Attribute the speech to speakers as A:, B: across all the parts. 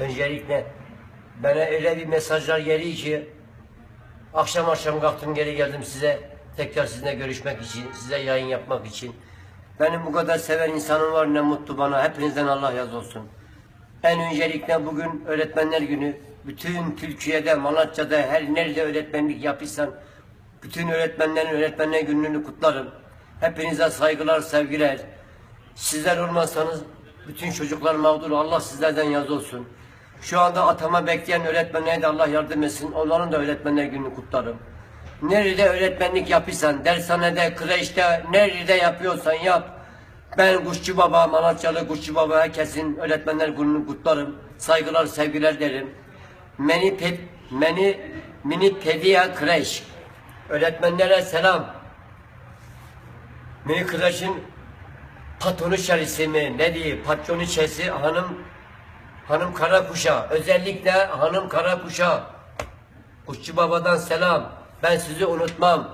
A: Öncelikle bana öyle bir mesajlar geliyor ki akşam akşam kalktım geri geldim size tekrar sizinle görüşmek için, size yayın yapmak için. Benim bu kadar seven insanım var ne mutlu bana. Hepinizden Allah razı olsun. En öncelikle bugün öğretmenler günü. Bütün Türkiye'de, Malatya'da, her nerede öğretmenlik yapırsan bütün öğretmenlerin öğretmenler gününü kutlarım. Hepinize saygılar, sevgiler. Sizler olmazsanız bütün çocuklar mağdur. Allah sizlerden razı olsun. Şu anda atama bekleyen öğretmenlere de Allah yardım etsin. Onların da öğretmenler gününü kutlarım. Nerede öğretmenlik yapırsan, dershanede, kreşte, nerede yapıyorsan yap. Ben Kuşçu Baba, Malatyalı Kuşçu Baba herkesin öğretmenler gününü kutlarım. Saygılar, sevgiler derim. Meni, pe, meni, mini pediya kreş. Öğretmenlere selam. Mini kreşin patronu şerisi mi, ne diyeyim, patronu şerisi hanım, hanım Karakuş'a. Özellikle hanım Karakuş'a. Kuşçu Baba'dan selam. Ben sizi unutmam.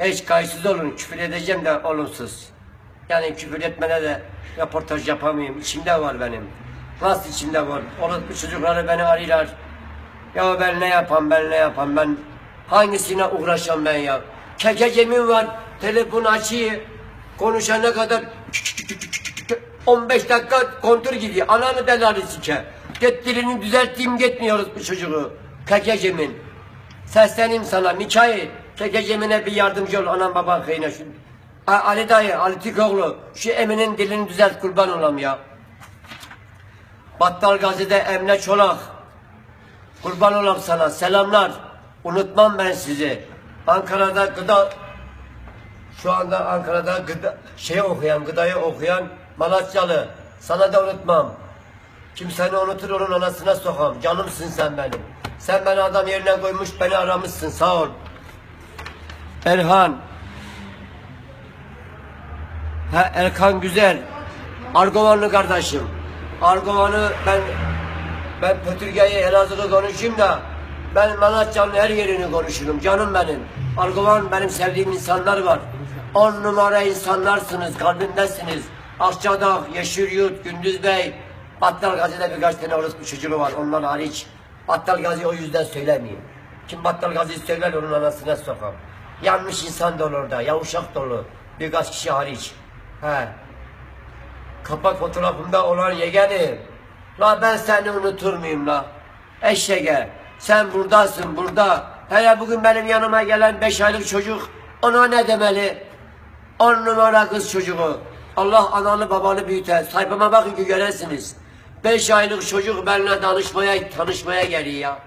A: Hiç kayıtsız olun. Küfür edeceğim de olumsuz. Yani küfür etmene de röportaj yapamayayım. İçimde var benim. Nasıl içimde var? Orospu çocukları beni arıyorlar. Ya ben ne yapam ben ne yapam ben hangisine uğraşam ben ya? Kekecemin var. Telefon açıyı. Konuşana kadar 15 dakika kontur gidiyor. Ananı belanı sike. Get dilini düzelteyim gitmiyoruz bu çocuğu. Kekecemin. Sesleneyim sana Mikail. Kekecemine bir yardımcı ol anam baban kıyına şu. Ali dayı, Ali Tikoğlu. Şu Emin'in dilini düzelt kurban olam ya. Battal Gazi'de Emre Çolak. Kurban olam sana. Selamlar. Unutmam ben sizi. Ankara'da gıda şu anda Ankara'da gıda şey okuyan, gıdayı okuyan Malatyalı. Sana da unutmam. Kim seni unutur onun anasına sokam. Canımsın sen benim. Sen beni adam yerine koymuş beni aramışsın sağ ol. Erhan. Ha Erkan Güzel. Argovanlı kardeşim. Argovan'ı ben ben Pötürge'yi Elazığ'ı konuşayım da ben Malatya'nın her yerini konuşurum canım benim. Argovan benim sevdiğim insanlar var. On numara insanlarsınız, kalbimdesiniz. Akçadağ, Yeşilyurt, Gündüz Bey, Battal Gazi'de birkaç tane orospu çocuğu var onlar hariç. Battal Gazi o yüzden söylemeyeyim. Kim Battal Gazi'yi söyler onun anasına sokar. Yanmış insan dolu orada, yavuşak dolu. Birkaç kişi hariç. He. Kapak fotoğrafımda olan yeğenim. La ben seni unutur muyum la? Eşeğe. Sen buradasın burada. Hele bugün benim yanıma gelen beş aylık çocuk ona ne demeli? On numara kız çocuğu. Allah analı babanı büyüter. Sayfama bakın ki göresiniz. Beş aylık çocuk benimle danışmaya, tanışmaya geliyor ya.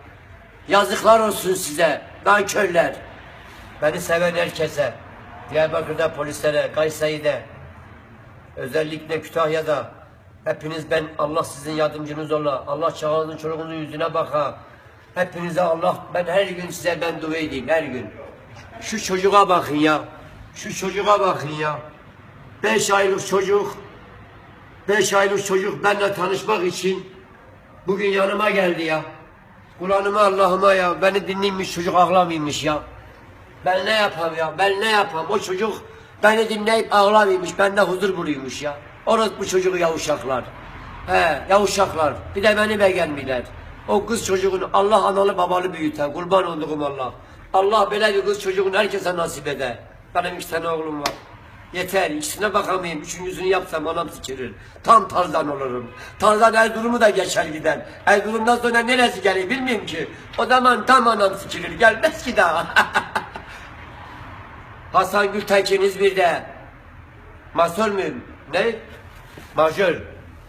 A: Yazıklar olsun size. Nankörler. Beni seven herkese. Diyarbakır'da polislere, Kayseri'de, Özellikle Kütahya'da hepiniz ben Allah sizin yardımcınız ola. Allah çağınızın çoluğunuzun yüzüne baka. Hepinize Allah ben her gün size ben dua edeyim her gün. Şu çocuğa bakın ya. Şu çocuğa bakın ya. Beş aylık çocuk. Beş aylık çocuk benimle tanışmak için bugün yanıma geldi ya. Kur'an'ıma Allah'ıma ya. Beni dinleymiş çocuk ağlamaymış ya. Ben ne yapam ya? Ben ne yapam? O çocuk beni dinleyip ağlamaymış. Bende huzur buluyormuş ya. Orası bu çocuğu yavuşaklar. He, yavuşaklar. Bir de beni beğenmiyorlar. O kız çocuğun Allah analı babalı büyüter. Kurban olduğum Allah. Allah böyle bir kız çocuğun herkese nasip eder. Benim iki tane oğlum var. Yeter. ikisine bakamayayım. Üçüncüsünü yapsam anam sikirir. Tam Tarzan olurum. Tarzan Erzurum'u da geçer gider. Erzurum'dan sonra neresi gelir bilmiyorum ki. O zaman tam anam sikirir. Gelmez ki daha. Hasan Gültekin İzmir'de. Masör müyüm? Ne? Majör.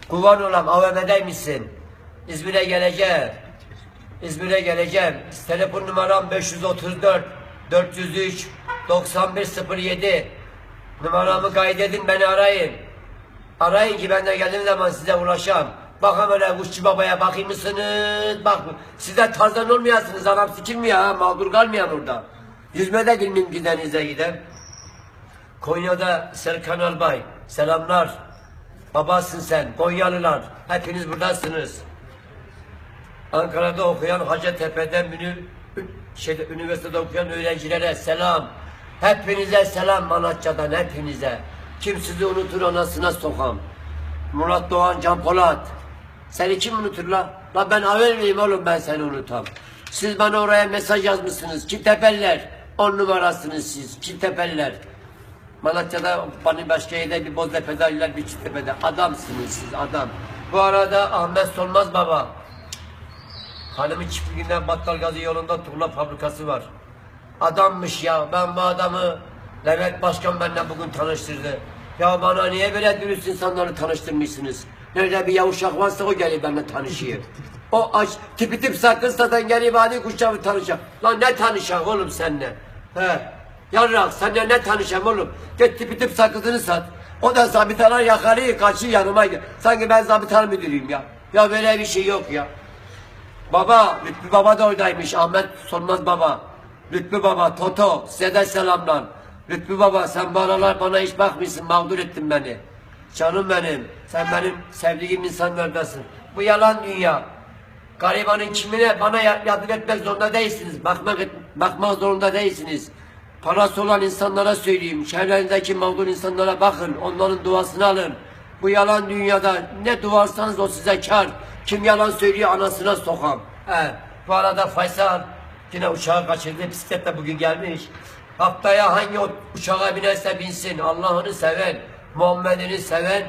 A: Kuvan olam AVM'deymişsin. İzmir'e geleceğim. İzmir'e geleceğim. Telefon numaram 534 403 9107. Numaramı kaydedin beni arayın. Arayın ki ben de geldiğim zaman size ulaşam. Bakın öyle kuşçu babaya bakayım mısınız? Bak size tarzan olmayasınız adam sikilmiyor ha mağdur kalmayan burada. Yüzme de bilmem ki denize giden. Konya'da Serkan Albay selamlar. Babasın sen Konyalılar hepiniz buradasınız. Ankara'da okuyan Hacettepe'den Münir şeyde, üniversitede okuyan öğrencilere selam. Hepinize selam Malatya'dan hepinize. Kim sizi unutur anasına sokam. Murat Doğan Can Polat. Seni kim unutur la? La ben haber miyim oğlum ben seni unutam. Siz bana oraya mesaj yazmışsınız. Kintepeller. On numarasınız siz. Kintepeller. Malatya'da bana başka yerde bir Boztepe'de bir Çitepe'de. Adamsınız siz adam. Bu arada Ahmet Solmaz baba. Hanımın çiftliğinden Battalgazi yolunda tuğla fabrikası var. Adammış ya. Ben bu adamı Levent Başkan benimle bugün tanıştırdı. Ya bana niye böyle dürüst insanları tanıştırmışsınız? Nerede bir yavuşak varsa o gelip benimle tanışıyor. O aç tipi tip sakın satan gelip hadi kuşağı tanışacak. Lan ne tanışacak oğlum seninle? He. Yarrak seninle ne tanışacağım oğlum? Git tipi tip sakızını sat. O da zabitalar yakarıyor kaçıyor yanıma gel. Sanki ben zabitar müdürüyüm ya. Ya böyle bir şey yok ya. Baba, Lütfü Baba da oradaymış. Ahmet Solmaz Baba. Lütfü Baba, Toto, size de selamlar. Lütfü Baba, sen bu aralar bana hiç bakmıyorsun, mağdur ettin beni. Canım benim, sen benim sevdiğim insanlardasın. Bu yalan dünya. Garibanın kimine bana ya- yardım etmek zorunda değilsiniz. Bakmak, bakmak zorunda değilsiniz. Parası olan insanlara söyleyeyim. Çevrenizdeki mağdur insanlara bakın. Onların duasını alın. Bu yalan dünyada ne duvarsanız o size kar. Kim yalan söylüyor anasına sokam. He. Bu arada Faysal yine uçağı kaçırdı. Bisikletle bugün gelmiş. Haftaya hangi uçağa binerse binsin. Allah'ını seven, Muhammed'ini seven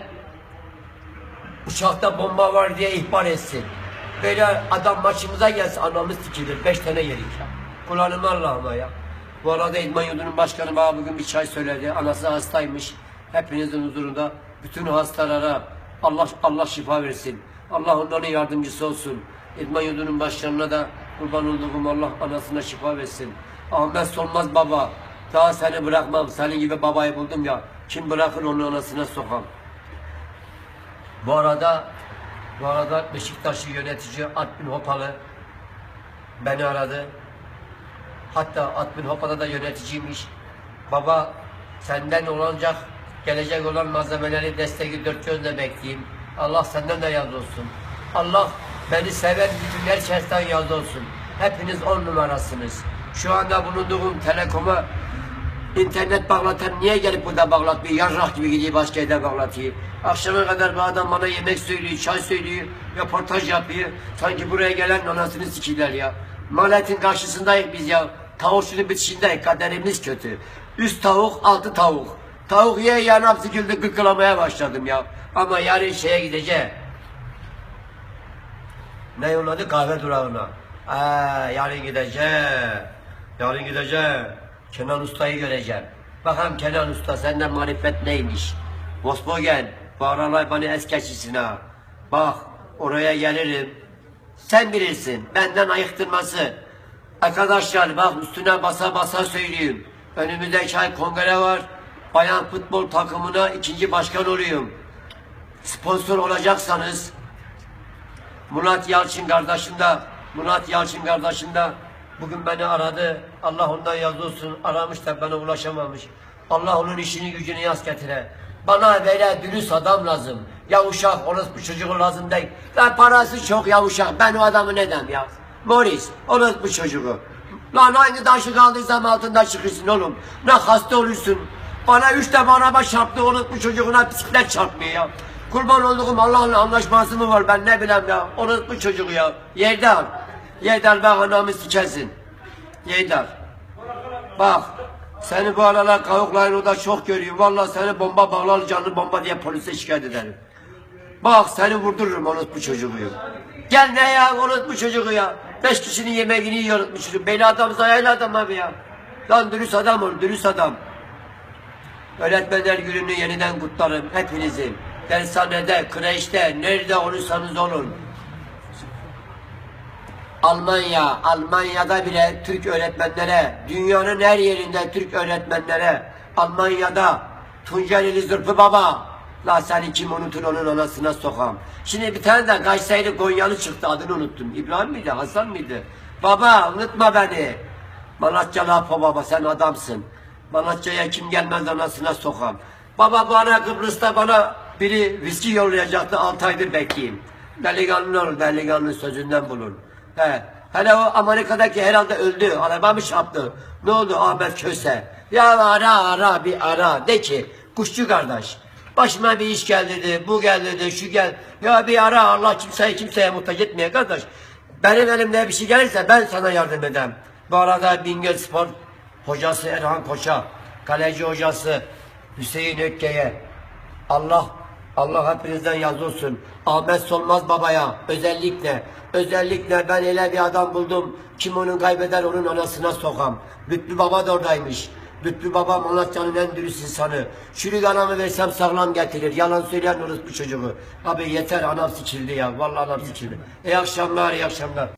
A: uçakta bomba var diye ihbar etsin. Böyle adam başımıza gelse anamız sikilir. Beş tane yedik ya. Kullanım Allah'ıma ya. Bu arada İdman Yurdu'nun başkanı bana bugün bir çay söyledi. Anası hastaymış. Hepinizin huzurunda bütün hastalara Allah Allah şifa versin. Allah onların yardımcısı olsun. İdman Yurdu'nun başkanına da kurban olduğum Allah anasına şifa versin. Ahmet Solmaz baba. Daha seni bırakmam. Senin gibi babayı buldum ya. Kim bırakır onun anasına sokam. Bu arada bu arada Beşiktaşlı yönetici Admin Hopalı beni aradı. Hatta Admin Hopalı da yöneticiymiş. Baba senden olacak gelecek olan malzemeleri desteği dört gözle bekleyeyim. Allah senden de yaz olsun. Allah beni seven bütün herkesten yaz olsun. Hepiniz on numarasınız. Şu anda bulunduğum telekoma İnternet bağlatan niye gelip burada bağlatmıyor? Yarrak gibi gidiyor başka yerde bağlatıyor. Akşama kadar bu adam bana yemek söylüyor, çay söylüyor, röportaj yapıyor. Sanki buraya gelen anasını sikiler ya. Maletin karşısındayız biz ya. Tavukçunun bitişindeyiz, kaderimiz kötü. Üst tavuk, altı tavuk. Tavuk ye yanam sıkıldı, gıkılamaya başladım ya. Ama yarın şeye gideceğim. Ne yolladı? Kahve durağına. Aa, yarın gideceğim. Yarın gideceğim. Kenan Usta'yı göreceğim. Bakalım Kenan Usta senden marifet neymiş? Volkswagen, bu aralar bana es geçisin ha. Bak, oraya gelirim. Sen bilirsin, benden ayıktırması. Arkadaşlar bak üstüne basa basa söyleyeyim. Önümüzdeki ay kongre var. Bayan futbol takımına ikinci başkan oluyorum. Sponsor olacaksanız Murat Yalçın kardeşim de, Murat Yalçın kardeşim de bugün beni aradı. Allah ondan yazı olsun. Aramış da bana ulaşamamış. Allah onun işini gücünü yaz getire. Bana böyle dürüst adam lazım. Ya uşak, orospu çocuğu lazım değil. Lan parası çok ya uşak. Ben o adamı neden ya? Morris, orospu çocuğu. Lan aynı taşı kaldıysam altında çıkırsın oğlum. Ne hasta olursun. Bana üç defa araba çarptı orospu çocuğuna bisiklet çarpmıyor ya. Kurban olduğum Allah'la anlaşması mı var ben ne bileyim ya. Orospu çocuğu ya. Yerdar. Yerdar bak anamı sikersin. Yerdar. Bak. Seni bu aralar kavukların orada çok görüyorum. Vallahi seni bomba bağlar canlı bomba diye polise şikayet ederim. Bak seni vurdururum orospu çocuğu. Gel ne ya orospu çocuğu ya. Beş kişinin yemeğini yiyor orospu çocuğu. Beni adam zayayla adam abi ya. Lan dürüst adam ol dürüst adam. Öğretmenler gününü yeniden kutlarım hepinizin. Dershanede, kreşte, nerede olursanız olun. Almanya, Almanya'da bile Türk öğretmenlere, dünyanın her yerinde Türk öğretmenlere, Almanya'da Tunceli Zırpı Baba, la seni kim unutur onun anasına sokam. Şimdi bir tane de Kayseri Gonyalı çıktı adını unuttum. İbrahim miydi, Hasan mıydı? Baba unutma beni. Malatyalı Apo baba sen adamsın. Malatya'ya kim gelmez anasına sokam. Baba bana Kıbrıs'ta bana biri viski yollayacaktı 6 aydır bekleyeyim. Delikanlı olur delikanlı sözünden bulun. He. Hele o Amerika'daki herhalde öldü. Araba mı? Ne oldu Ahmet Köse? Ya ara ara bir ara. De ki kuşçu kardeş. Başıma bir iş geldi dedi, bu geldi dedi, şu gel. Ya bir ara Allah kimseyi kimseye muhtaç etmeye kardeş. Benim elimde bir şey gelirse ben sana yardım edeyim. Bu arada Bingöl Spor hocası Erhan Koç'a, kaleci hocası Hüseyin Ökke'ye, Allah Allah hepinizden razı olsun. Ahmet Solmaz babaya özellikle özellikle ben öyle bir adam buldum. Kim onu kaybeder onun anasına sokam. Lütfü baba da oradaymış. Lütfü baba Malatya'nın en dürüst insanı. Çürük anamı versem sağlam getirir. Yalan söyleyen bu çocuğu. Abi yeter anam sikildi ya. Vallahi anam sikildi. İyi akşamlar, iyi akşamlar.